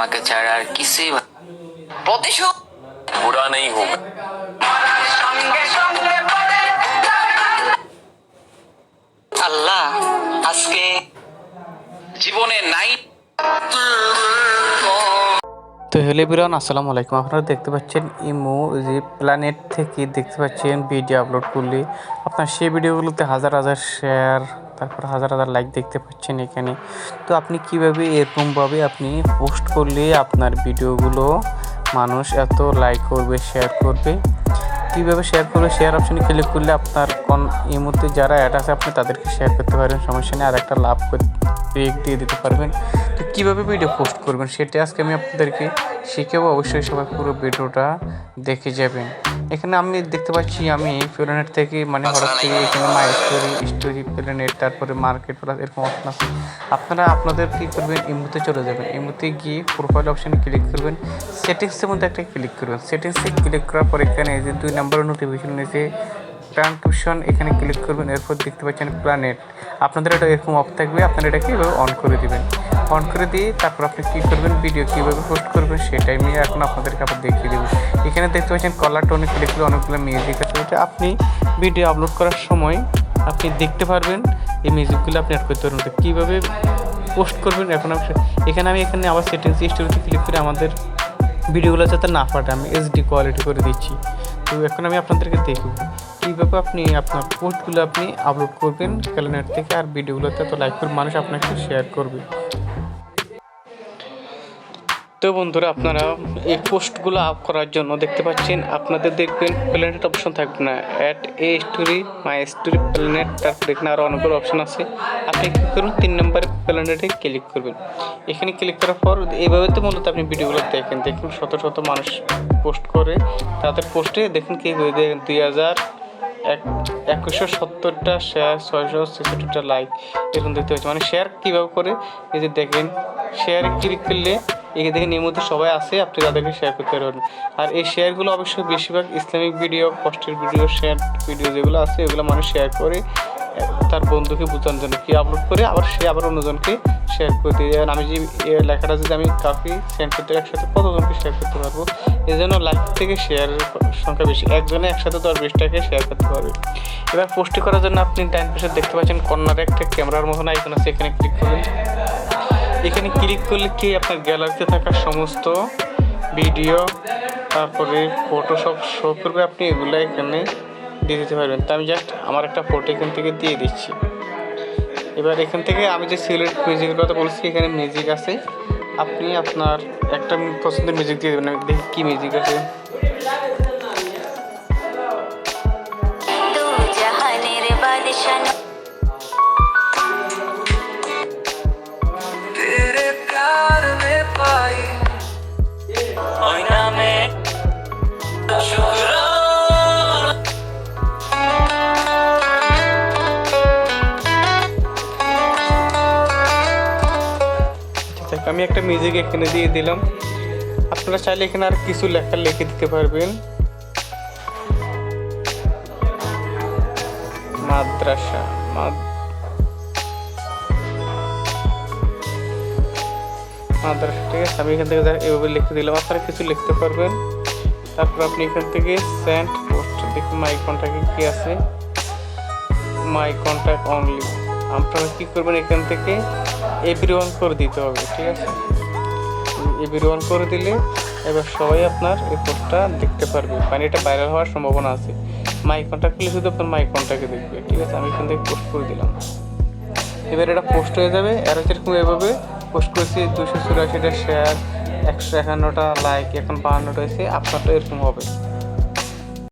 তোমাকে ছাড়া আর কিছুই প্রতিশোধ? বুড়া নেই হোক। আল্লাহ আজকে জীবনে নাই। হ্যালো বিরান, আসসালামু আলাইকুম। আপনারা দেখতে পাচ্ছেন ইমো যে প্ল্যানেট থেকে দেখতে পাচ্ছেন ভিডিও আপলোড করলে। আপনার সেই ভিডিওগুলোতে হাজার হাজার শেয়ার, তারপর হাজার হাজার লাইক দেখতে পাচ্ছেন এখানে। তো আপনি কীভাবে এরকমভাবে আপনি পোস্ট করলে আপনার ভিডিওগুলো মানুষ এত লাইক করবে, শেয়ার করবে? কীভাবে শেয়ার করবে, শেয়ার অপশনে ক্লিক করলে আপনার কোন এই মুহূর্তে যারা অ্যাড আছে, আপনি তাদেরকে শেয়ার করতে পারবেন। সমস্যা নেই আর একটা লাভ পেক দিয়ে দিতে পারবেন। কীভাবে ভিডিও পোস্ট করবেন সেটা আজকে আমি আপনাদেরকে শিখেবো। অবশ্যই সবাই পুরো ভিডিওটা দেখে যাবেন। এখানে আমি দেখতে পাচ্ছি আমি প্লেনেট থেকে মানে হঠাৎ থেকে এখানে মাই স্টোরি স্টোরি প্লেনেট তারপরে মার্কেট প্লাস এরকম অপশন আছে আপনারা আপনাদের কী করবেন ইমুতে চলে যাবেন। ইমুতে গিয়ে প্রোফাইল অপশানে ক্লিক করবেন। সেটিংসের মধ্যে একটা ক্লিক করবেন। সেটিংসে ক্লিক করার পর এখানে যে দুই নম্বর নোটিফিকেশন এসে ট্রান্সক্রিপশন এখানে ক্লিক করবেন। এরপর দেখতে পাচ্ছেন প্ল্যানেট আপনাদের এটা এরকম অফ থাকবে আপনারা এটা কীভাবে অন করে দিবেন। অন করে দিয়ে তারপর আপনি কী করবেন ভিডিও কীভাবে পোস্ট করবেন সেটাই আমি এখন আপনাদেরকে আবার দেখিয়ে দেবো। এখানে দেখতে পাচ্ছেন কলার টোনে ক্লিক অনেকগুলো মিউজিক আছে। ওটা আপনি ভিডিও আপলোড করার সময় আপনি দেখতে পারবেন এই মিউজিকগুলো আপনি অ্যাড করতে পারবেন। কীভাবে পোস্ট করবেন এখন আমি এখানে আমি এখানে আবার সেটিংস স্টোরিতে ক্লিক করে আমাদের ভিডিওগুলো যাতে না ফাটে, আমি এইচডি কোয়ালিটি করে দিচ্ছি। তো এখন আমি আপনাদেরকে দেখব কীভাবে আপনি আপনার পোস্টগুলো আপনি আপলোড করবেন। ক্যালেন্ডার থেকে আর ভিডিওগুলোতে তো লাইক করে মানুষ আপনাকে শেয়ার করবে। তো বন্ধুরা, আপনারা এই পোস্টগুলো আপ করার জন্য দেখতে পাচ্ছেন, আপনাদের দেখবেন প্ল্যানেট অপশন থাকবে না। At a story my story planet তারপর এখানে আরও অনেকগুলো অপশন আছে। আপনি কী করুন, তিন নম্বরে প্ল্যানেটে ক্লিক করবেন। এখানে ক্লিক করার পর এইভাবে তো মূলত আপনি ভিডিওগুলো দেখেন। দেখুন শত শত মানুষ পোস্ট করে, তাদের পোস্টে দেখুন কী দুই হাজার এক, একুশশো সত্তরটা শেয়ার ছয়শো ছেষট্টিটা লাইক এরকম দেখতে পাচ্ছি। মানে শেয়ার কীভাবে করে? এই যে দেখেন শেয়ারে ক্লিক করলে এখানে থেকে নিয়মিত সবাই আছে আপনি তাদেরকে শেয়ার করতে পারবেন আর এই শেয়ারগুলো অবশ্যই বেশিরভাগ ইসলামিক ভিডিও কষ্টের ভিডিও শেয়ার ভিডিও যেগুলো আছে, এগুলো মানুষ শেয়ার করে তার বন্ধুকে বোঝানোর জন্য। কি আপলোড করে আবার সে আবার অন্যজনকে শেয়ার করে দিয়ে আমি যে লেখাটা যদি আমি কাউকে সেন্ড করতে একসাথে কতজনকে শেয়ার করতে পারব? এই জন্য লাইক থেকে শেয়ারের সংখ্যা বেশি। একজনে একসাথে দশ বিশটাকে শেয়ার করতে পারবে। এবার পোস্ট করার জন্য আপনি ডাইন পাশে দেখতে পাচ্ছেন কর্নারে একটা ক্যামেরার মতন আইকন আছে, এখানে ক্লিক করবেন এখানে ক্লিক করলে কি আপনার গ্যালারিতে থাকা সমস্ত ভিডিও তারপরে ফটো সব শো করবে। আপনি এগুলো এখানে দিয়ে দিতে পারবেন। তো আমি জাস্ট আমার একটা ফটো এখান থেকে দিয়ে দিচ্ছি। এবার এখান থেকে আমি যে সিলেক্ট মিউজিকের কথা বলছি, এখানে মিউজিক আছে। আপনি আপনার একটা পছন্দের মিউজিক দিয়ে দেবেন। দেখি কী মিউজিক আছে। আমি একটা মিউজিক এখানে দিয়ে দিলাম। আপনারা চাইলে এখানে আর কিছু লেখা লিখে দিতে পারবেন। মাদ্রাসা, মাদ- মাদ্রাসা, ঠিক আছে, আমি এখান থেকে এভাবে লিখে দিলাম। আপনারা কিছু লিখতে পারবেন। তারপর আপনি এখান থেকে সেন্ড পোস্ট দেখুন মাই কন্ট্যাক্টে কি আছে। মাই কন্ট্যাক্ট অনলি আপনারা কী করবেন এখান থেকে? এভরি ওয়ান করে দিতে হবে, ঠিক আছে? এভরি ওয়ান করে দিলে এবার সবাই আপনার এই পোস্টটা দেখতে পারবে। মানে এটা ভাইরাল হওয়ার সম্ভাবনা আছে। মাই কন্ট্যাক্ট করলে শুধু আপনার মাই কন্ট্যাক্টে দেখবে, ঠিক আছে? আমি এখান থেকে পোস্ট করে দিলাম। এবার এটা পোস্ট হয়ে যাবে। আর যেরকম এভাবে পোস্ট করেছি দুশো চুরাশিটা শেয়ার একশো একান্নটা লাইক এখন বাহান্নটা হয়েছে আপনারটা এরকম হবে।